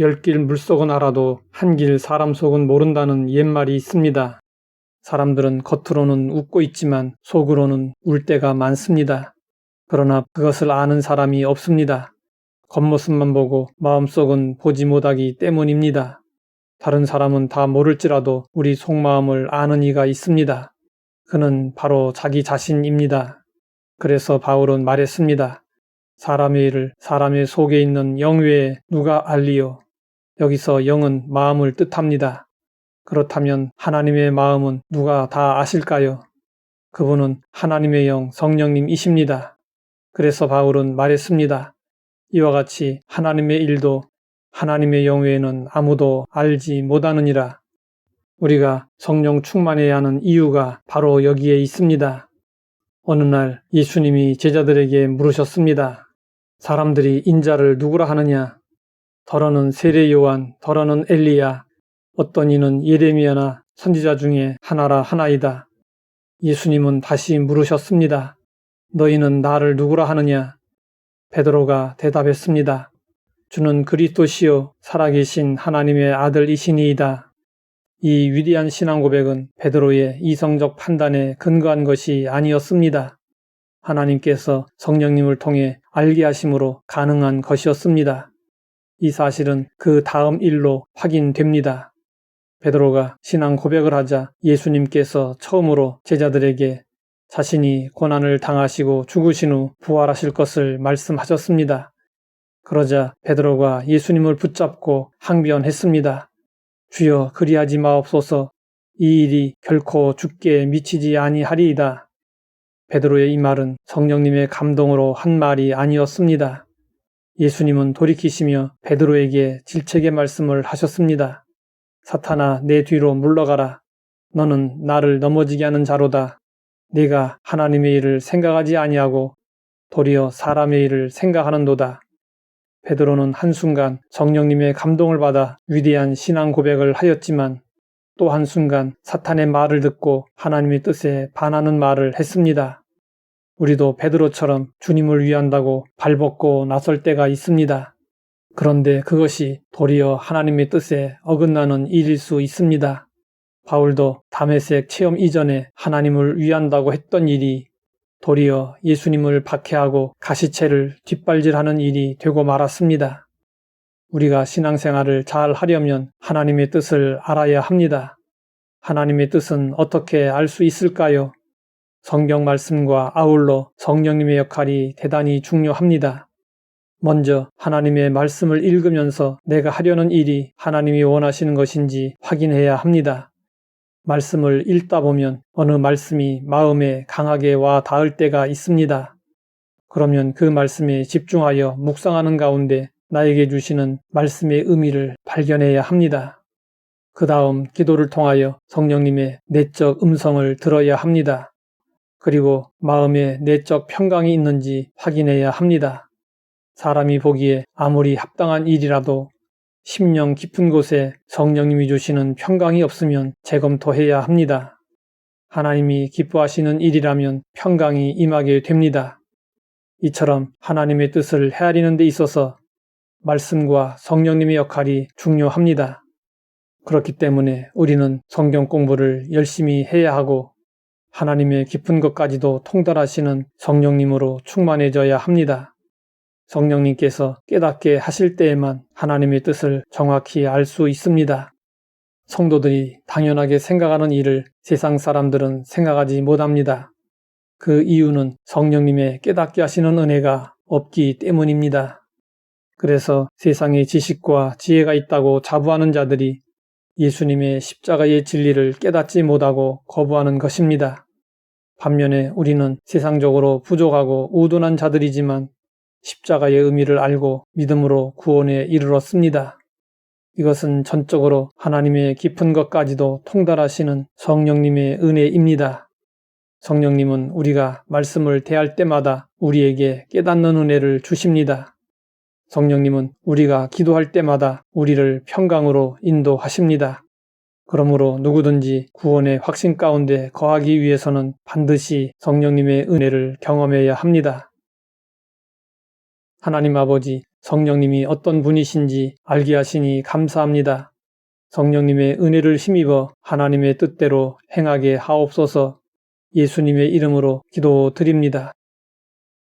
열 길 물속은 알아도 한 길 사람 속은 모른다는 옛말이 있습니다. 사람들은 겉으로는 웃고 있지만 속으로는 울 때가 많습니다. 그러나 그것을 아는 사람이 없습니다. 겉모습만 보고 마음속은 보지 못하기 때문입니다. 다른 사람은 다 모를지라도 우리 속마음을 아는 이가 있습니다. 그는 바로 자기 자신입니다. 그래서 바울은 말했습니다. 사람의 일을 사람의 속에 있는 영 외에 누가 알리요? 여기서 영은 마음을 뜻합니다. 그렇다면 하나님의 마음은 누가 다 아실까요? 그분은 하나님의 영 성령님이십니다. 그래서 바울은 말했습니다. 이와 같이 하나님의 일도 하나님의 영 외에는 아무도 알지 못하느니라. 우리가 성령 충만해야 하는 이유가 바로 여기에 있습니다. 어느 날 예수님이 제자들에게 물으셨습니다. 사람들이 인자를 누구라 하느냐? 더러는 세례 요한, 더러는 엘리야, 어떤 이는 예레미야나 선지자 중에 하나라 하나이다. 예수님은 다시 물으셨습니다. 너희는 나를 누구라 하느냐? 베드로가 대답했습니다. 주는 그리스도시요 살아계신 하나님의 아들이시니이다. 이 위대한 신앙 고백은 베드로의 이성적 판단에 근거한 것이 아니었습니다. 하나님께서 성령님을 통해 알게 하심으로 가능한 것이었습니다. 이 사실은 그 다음 일로 확인됩니다. 베드로가 신앙 고백을 하자 예수님께서 처음으로 제자들에게 자신이 고난을 당하시고 죽으신 후 부활하실 것을 말씀하셨습니다. 그러자 베드로가 예수님을 붙잡고 항변했습니다. 주여 그리하지 마옵소서 이 일이 결코 죽게 미치지 아니하리이다. 베드로의 이 말은 성령님의 감동으로 한 말이 아니었습니다. 예수님은 돌이키시며 베드로에게 질책의 말씀을 하셨습니다. 사탄아 내 뒤로 물러가라. 너는 나를 넘어지게 하는 자로다. 네가 하나님의 일을 생각하지 아니하고 도리어 사람의 일을 생각하는도다. 베드로는 한순간 성령님의 감동을 받아 위대한 신앙 고백을 하였지만 또 한순간 사탄의 말을 듣고 하나님의 뜻에 반하는 말을 했습니다. 우리도 베드로처럼 주님을 위한다고 발벗고 나설 때가 있습니다. 그런데 그것이 도리어 하나님의 뜻에 어긋나는 일일 수 있습니다. 바울도 담에색 체험 이전에 하나님을 위한다고 했던 일이 도리어 예수님을 박해하고 가시체를 뒷발질하는 일이 되고 말았습니다. 우리가 신앙생활을 잘 하려면 하나님의 뜻을 알아야 합니다. 하나님의 뜻은 어떻게 알 수 있을까요? 성경 말씀과 아울러 성령님의 역할이 대단히 중요합니다. 먼저 하나님의 말씀을 읽으면서 내가 하려는 일이 하나님이 원하시는 것인지 확인해야 합니다. 말씀을 읽다 보면 어느 말씀이 마음에 강하게 와 닿을 때가 있습니다. 그러면 그 말씀에 집중하여 묵상하는 가운데 나에게 주시는 말씀의 의미를 발견해야 합니다. 그 다음 기도를 통하여 성령님의 내적 음성을 들어야 합니다. 그리고 마음에 내적 평강이 있는지 확인해야 합니다. 사람이 보기에 아무리 합당한 일이라도 심령 깊은 곳에 성령님이 주시는 평강이 없으면 재검토해야 합니다. 하나님이 기뻐하시는 일이라면 평강이 임하게 됩니다. 이처럼 하나님의 뜻을 헤아리는 데 있어서 말씀과 성령님의 역할이 중요합니다. 그렇기 때문에 우리는 성경 공부를 열심히 해야 하고 하나님의 깊은 것까지도 통달하시는 성령님으로 충만해져야 합니다. 성령님께서 깨닫게 하실 때에만 하나님의 뜻을 정확히 알 수 있습니다. 성도들이 당연하게 생각하는 일을 세상 사람들은 생각하지 못합니다. 그 이유는 성령님의 깨닫게 하시는 은혜가 없기 때문입니다. 그래서 세상에 지식과 지혜가 있다고 자부하는 자들이 예수님의 십자가의 진리를 깨닫지 못하고 거부하는 것입니다. 반면에 우리는 세상적으로 부족하고 우둔한 자들이지만 십자가의 의미를 알고 믿음으로 구원에 이르렀습니다. 이것은 전적으로 하나님의 깊은 것까지도 통달하시는 성령님의 은혜입니다. 성령님은 우리가 말씀을 대할 때마다 우리에게 깨닫는 은혜를 주십니다. 성령님은 우리가 기도할 때마다 우리를 평강으로 인도하십니다. 그러므로 누구든지 구원의 확신 가운데 거하기 위해서는 반드시 성령님의 은혜를 경험해야 합니다. 하나님 아버지, 성령님이 어떤 분이신지 알게 하시니 감사합니다. 성령님의 은혜를 힘입어 하나님의 뜻대로 행하게 하옵소서 예수님의 이름으로 기도드립니다.